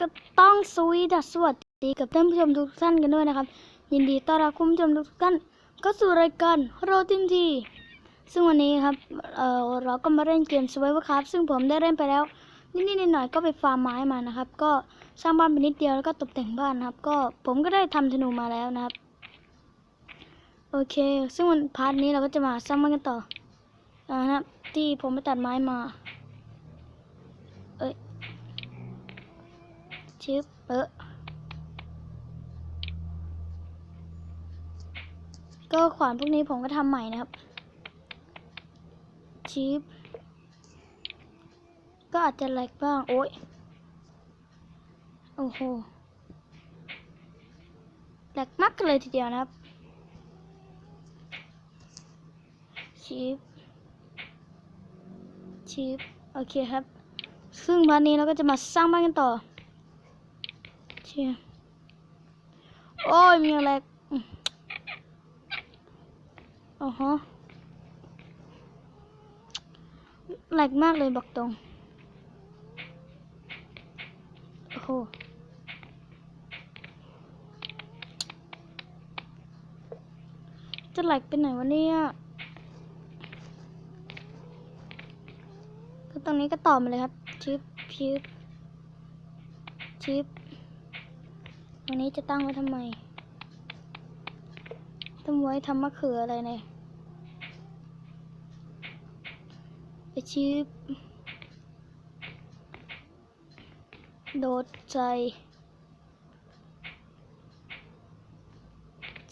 ก็ต้องสวีดัสสวัสดีกับท่านผู้ชมทุกท่านกันด้วยนะครับ ยินดีต้อนรับคุณผู้ชมทุกท่านเข้าสู่รายการโรติมทีซึ่งวันนี้ครับเอ่อเราก็มาเล่นเกม Survivor Craft ซึ่งผมได้เล่นไปแล้วนิดๆหน่อยๆก็ไปฟาร์มไม้มานะครับ ก็สร้างบ้านไปนิดเดียวแล้วก็ตกแต่งบ้านนะครับ ก็ผมก็ได้ทำธนูมาแล้วนะครับ โอเค ซึ่งวันพาร์ทนี้เราก็จะมาสร้างบ้านกันต่อนะครับที่ผมไปตัดไม้มา เอ้ย ชิปเออก็ขวานพวกนี้ผมก็ทำใหม่นะครับชิปก็อาจจะแหลกบ้าง โอ้ย โอ้โหแหลกมากเลยทีเดียวนะครับชิปชิปโอเคครับ ซึ่งวันนี้เราก็จะมาสร้างบ้านกันต่อ เชียโอ้ยมีอะไรอืมโอ้โหแหลกมากเลยบอกตรง โอ้โหจะแหลกไปไหนวะเนี่ยก็ตรงนี้ก็ต่อมาเลยครับชิปชิปชิป ตรงนี้จะตั้งไว้ทำไมตั้งไว้ทำมะเขืออะไรเนี่ยไอชิปโดดใจ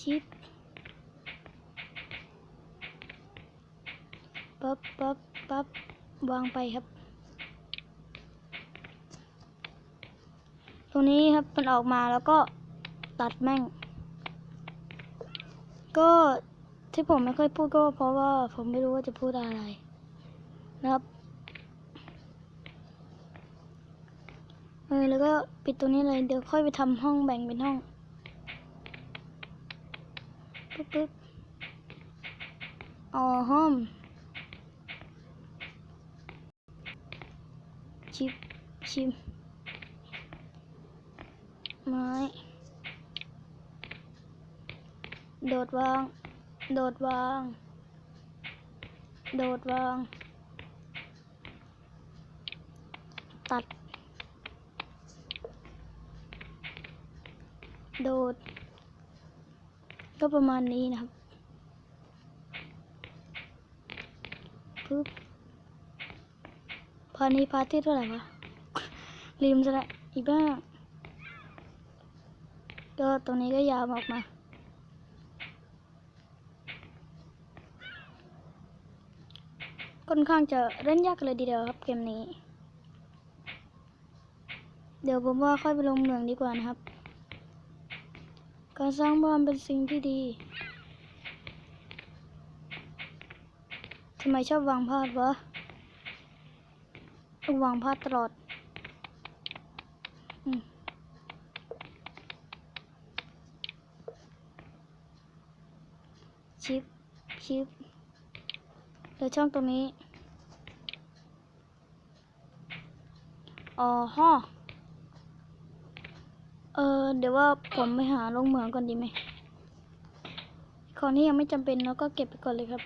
ชิปปั๊บปั๊บปั๊บวางไปครับ ต รงนี้ครับมันออกมาแล้วก็ตัดแม่ง ก็ที่ผมไม่ค่อยพูดก็เพราะว่าผมไม่รู้ว่าจะพูดอะไร นะครับเออแล้วก็ปิดตรงนี้เลยเดี๋ยวค่อยไปทำห้องแบ่งเป็นห้องปึ๊บปึ๊บอ๋อห้องชิปชิม ไม้ โดดวาง โดดวาง โดดวาง ตัด โดด ก็ประมาณนี้นะครับปึ๊บพอนี้พาร์ทที่เท่าไหร่วะลืมซะละอีบ้า ก็ตรงนี้ก็ยาวออกมาค่อนข้างจะเล่นยากเลยทีเดียวครับเกมนี้ เดี๋ยวผมว่าค่อยไปลงเมืองดีกว่านะครับ การสร้างบ้านเป็นสิ่งที่ดีทำไมชอบวางพลาดวะวางพลาดตลอด ชิปชิปเดี๋ยช่องตรงนี้อ๋อฮะเออเดี๋ยวว่าผมไปหาลงเหมืองก่อนดีไหมของนี้ยังไม่จำเป็นแล้วก็เก็บไปก่อนเลยครับ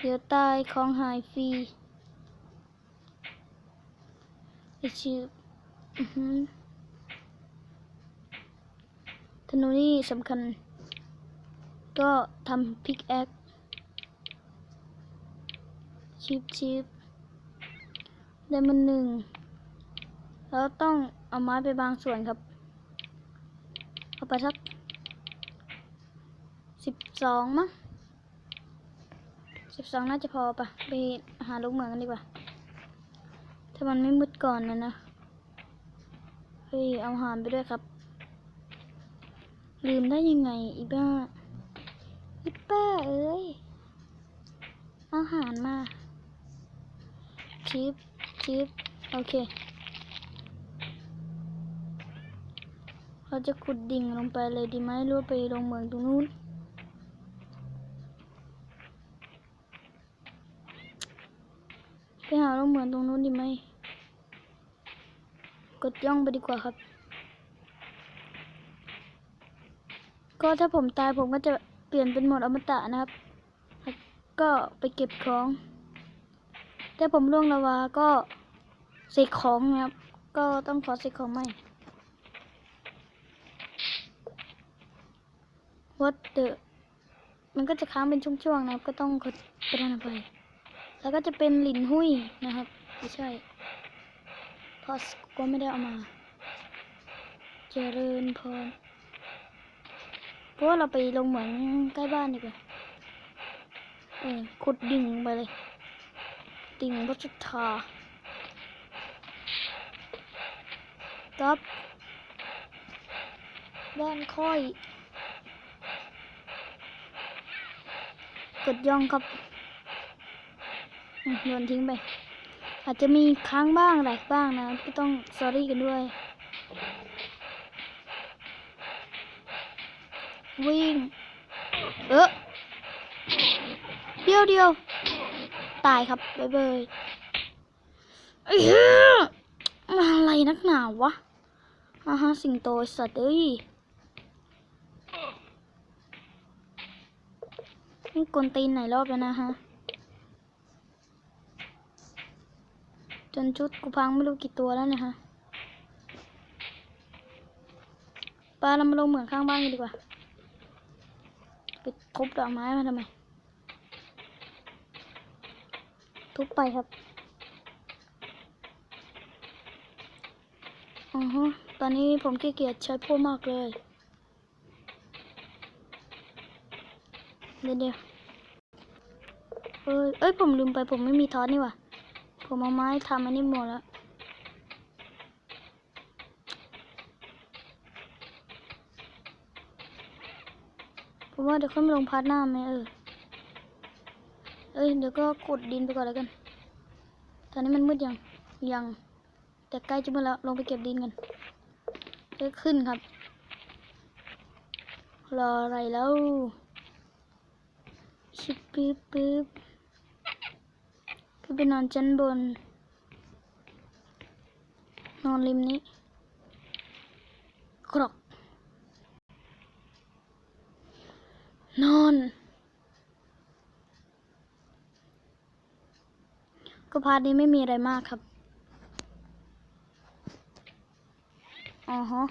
เดี๋ยวตายของหายฟรีไอชิปอือหือ ธนูนี่สำคัญ ก็ทำพิกแอคชิปชิปได้มันหนึ่ง แล้วต้องเอาไม้ไปบางส่วนครับ เอาไปสักสิบสองมั้งสิบสองน่าจะพอปะไปหาลูกเหมืองกันดีกว่า ถ้ามันไม่มืดก่อนนะนะ เฮ้ย เอาหามไปด้วยครับ ลืมได้ยังไงอีบ้า อีป้าเอ้ย อาหารมาชิปชิปโอเค เราจะขุดดิ่งลงไปเลยดีไหมหรือว่าไปลงเมืองตรงนู้น ไปหาลงเหมืองตรงนู้นดีไหม กดย่องไปดีกว่าครับ ก็ถ้าผมตายผมก็จะเปลี่ยนเป็นโหมดอมตะนะครับ ก็ไปเก็บของ ถ้าผมล่วงลาวาก็เสกของนะครับ ก็ต้องขอเสกของใหม่ What the มันก็จะค้างเป็นช่วงๆนะครับ ก็ต้องกดไปทางไป แล้วก็จะเป็นหลินหุ้ยนะครับ ไม่ใช่พอสก็ไม่ได้เอามา เจริญพร ราะว่าเราไปลงเหมืองใกล้บ้านดีกว่าเออขุดดิ่งไปเลย ดิ่งรัชธากับบ้านค่อย กดย่องครับโยนทิ้งไป อาจจะมีค้างบ้างแหลกบ้างนะก็ต้องสอรี่กันด้วย วิ่ง เออเดียวเดียวตายครับบ๊ายบยไอ้เหี้ยมาอะไรนักหนาวะอาฮะสิงโตสัตว์เอ้ยนี่กวนตีนไหนรอบแล้วนะฮะ จนชุดกูพังไม่รู้กี่ตัวแล้วเนี่ยฮะปลาเรามาลงเหมืองข้างบ้านกันดีกว่า ทุบดอกไม้มาทำไม ทุบไปครับอ๋อฮะตอนนี้ผมขี้เกียจใช้พวกมากเลย เดี๋ยวเดี๋ยวเอ้ยเอ้ย ผมลืมไปผมไม่มีทอสนี่ว่ะ ผมเอาไม้ทำอันนี้หมดแล้ว ผมว่าเดี๋ยวค่อยมาลงพาร์ทหน้าไหมเออ เอ้ยเดี๋ยวก็ขุดดินไปก่อนแล้วกัน ตอนนี้มันมืดยัง ยัง แต่ใกล้จะมืดแล้ว ลงไปเก็บดินกันเอ้ขึ้นครับ รออะไรแล้วชิบปึ๊บปึ๊บขึ้นไปนอนชั้นบน นอนริมนี้กรอก นอน ก็พาร์ทนี้ไม่มีอะไรมากครับอ๋อฮะ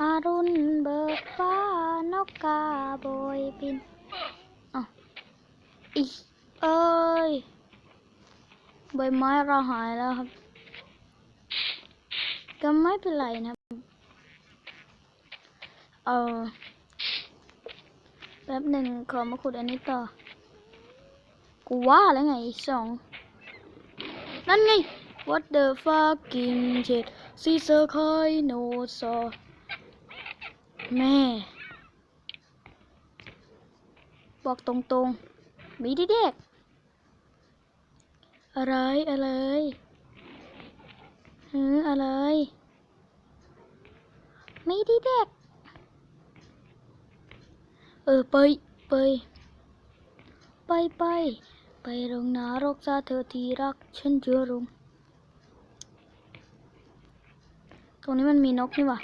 อารุณเบิกฟ้านกกาโบยบินอ๋ออีเอ้ยใบไม้เราหายแล้วครับ ก็ไม่เป็นไรนะครับเออ แป๊บหนึ่งขอมาขุดอันนี้ต่อ กูว่าแล้วไงสอง นั่นไง What the fucking shit ซีเซอร์คอยโนซอแม่ บอกตรงๆ มีที่เด็กอะไร อะไรหืออะไร ไม่ได้เด็ก เออไปไปไปไปไปโรงนรกซาเธอที่รักฉันเจอรุงตรงนี้มันมีนกนี่วะ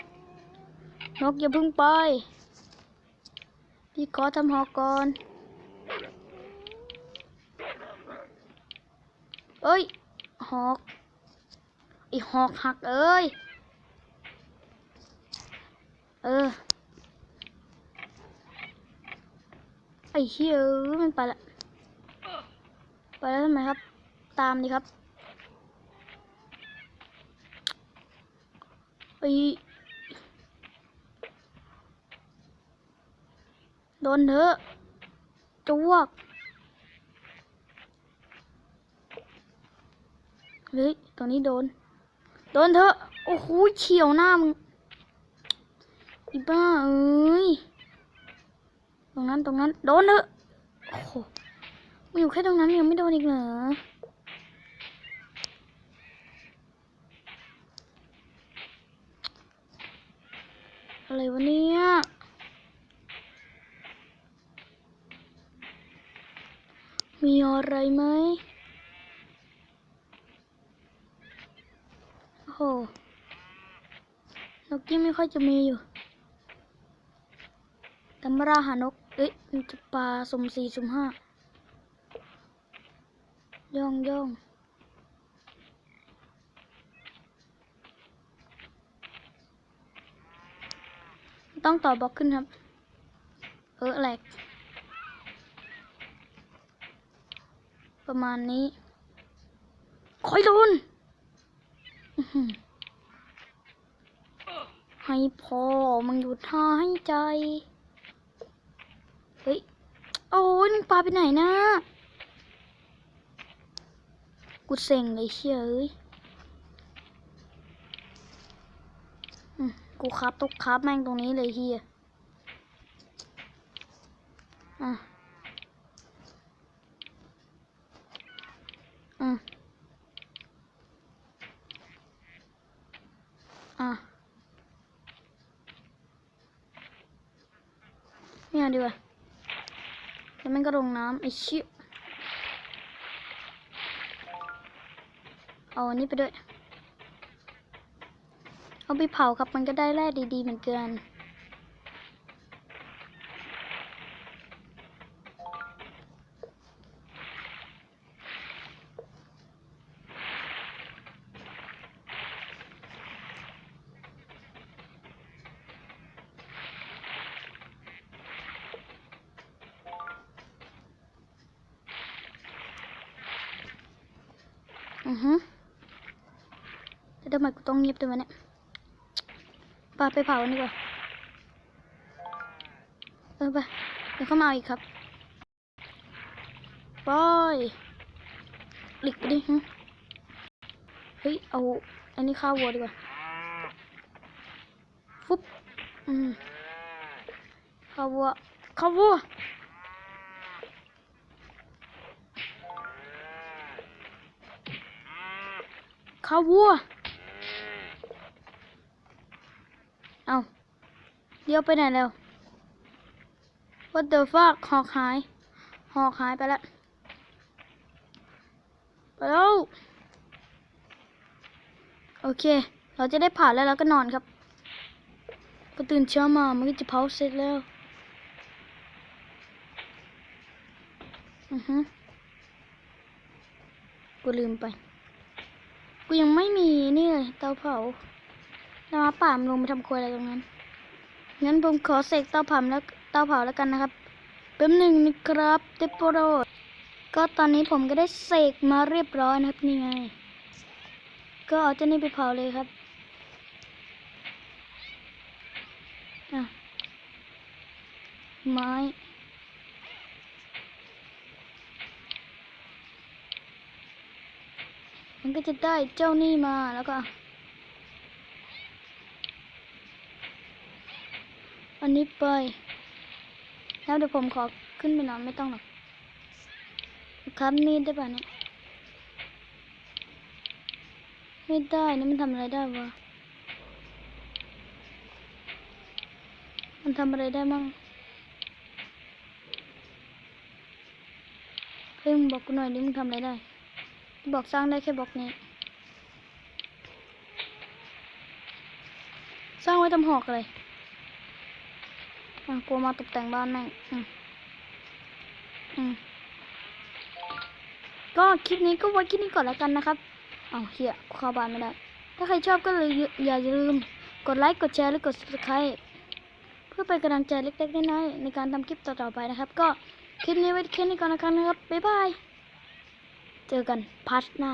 นกอย่าเพึ่งไป พี่ขอทำหอกก่อนเอ้ย หอกไอหอกหักเอ้ย เออ ไอ้เหี้ยมันไปละไปแล้วทำไมครับ ตามดิครับไอ้โดนเถอะจวกเฮ้ยตรงนี้โดน โดนเถอะ โอ้โหเฉียวหน้ามึงอีบ้าเอ้ย รงนั้นตรงนั้น โดนเถอะโอ้โหมันอยู่แค่ตรงนั้นยังไม่โดนอีกเหรออะไรวะเนี่ยมีอะไรไหมโอ้โหอกกี้ไม่ค่อยจะมีอยู่ตำราหานก เอ้ยมันจะปลาสุ่มสี่สุ่มห้าย่องย่องต้องต่อบล็อกขึ้นครับ เออแหลกประมาณนี้คอยโดนให้พอมันหยุดหายใจ เฮ้ย โอ้ยนึงปลาไปไหนนะ กูเซ็งเลยเชียเอ้ยกูครับตกครับแม่งตรงนี้เลยเฮียอะอืมอะไม่เอาดีกว่า แล้วมันก็ลงน้ำไอเชี่ยเอาอันนี้ไปด้วย เอาไปเผาครับมันก็ได้แร่ดีๆเหมือนกัน อือฮึแล้วทำไมกูต้องเงียบด้วยวะเนี่ยปาไปเผากันดีกว่า เออไปเดี๋ยวเข้ามาอีกครับไปหลีกไปดิหึเฮ้ย เอา อันนี้ข้าววัวดีกว่า ฟุบอืมข้าววัวข้าววัว ข้าววัว เอาเดี๋ยวไปไหนแล้ว What the fuck หอกหาย หอกหายไปแล้วไปแล้วโอเค เราจะได้ผ่านแล้วเราก็นอนครับพอตื่นเช้ามามันก็จะเผาเสร็จแล้ว อือฮึกูลืมไป กูยังไม่มีนี่เลยเตาเผาแล้วมาป่ามลงไปทำครัวอะไรตรงนั้น งั้นผมขอเสกเตาเผาแล้วเตาเผาแล้วกันนะครับแป๊บหนึ่งนะครับเดปโปรดก็ตอนนี้ผมก็ได้เสกมาเรียบร้อยนะครับนี่ไง ก็เอาเจ้านี่ไปเผาเลยครับอะไม้ มันก็จะได้เจ้านี่มาแล้วก็ อันนี้ไป แล้วเดี๋ยวผมขอขึ้นไปนอนไม่ต้องหรอก ครับนี่ได้ป่ะเนี่ยไม่ได้นี่มันทำอะไรได้วะ มันทำอะไรได้มั่งเฮ้ยมึงบอกกูหน่อยดิมึงทำอะไรได้ บอกสร้างได้แค่บล็อกนี้ สร้างไว้ทำหอกเลยอะกลัวมาตกแต่งบ้านแม่งอืมอืมก็คลิปนี้ก็ไว้คลิปนี้ก่อนแล้วกันนะครับเอาเฮียเข้าบ้านไม่ได้ ถ้าใครชอบก็เลยอย่าลืม กดไลค์กดแชร์และกด subscribe เพื่อเป็นกำลังใจเล็กๆน้อยๆในการทำคลิปต่อๆไปนะครับ ก็คลิปนี้ไว้แค่นี้ก่อนนะครับ บ๊ายบาย เจอกันพาร์ทหน้า